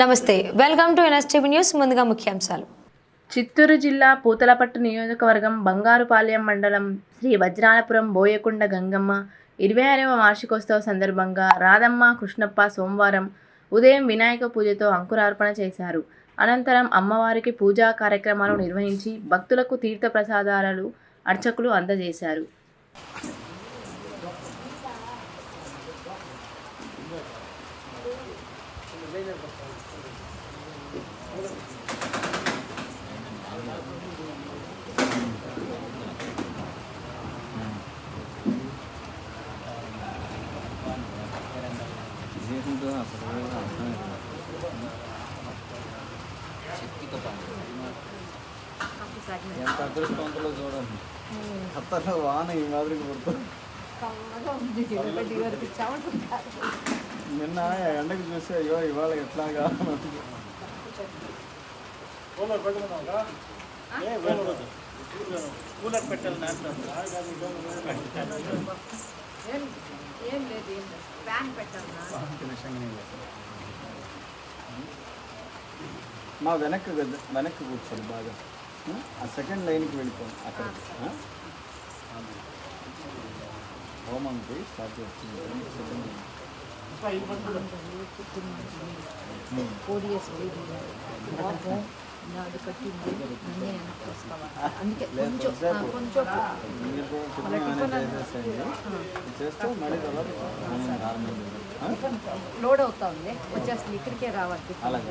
నమస్తే welcome to NSTV news ముందుగా ముఖ్యాంశాలు. చిత్తూరు జిల్లా పూతలపట్టు నియోజకవర్గం బంగారుపాలెం మండలం శ్రీ వజ్రాలపురం బోయకొండ గంగమ్మ ఇరవై ఆరవ వార్షికోత్సవ సందర్భంగా రాధమ్మ కృష్ణప్ప సోమవారం ఉదయం వినాయక పూజతో అంకురార్పణ చేశారు. అనంతరం అమ్మవారికి పూజా కార్యక్రమాలు నిర్వహించి భక్తులకు తీర్థ ప్రసాదాలు అర్చకులు అందజేశారు. ఎంత అదృష్టవంతులో చూడండి ఖత్తర్లో వాన ఈ మాదిరికి పడుతుంది నిన్న ఎండకు చూసి అయ్యో ఇవాళ ఎట్లాగా అనుకుంది. మా వెనక్కి వెనక్కి కూర్చోండి బాగా. ఆ? ఆ సెకండ్ లైన్కి వెళ్ళిపోండి అక్కడ ఆ? హోమంకి స్టార్ట్ చేస్తుంది. సెకండ్ లైన్ లేదు, కొద్దిసేపు మీరు కూడా టిఫిన్ అనేది చేసేసేయండి. చేస్తే లోడ్ అవుతా ఉంది వచ్చేస్తుంది ఇక్కడికే రావాలి చేసేయండి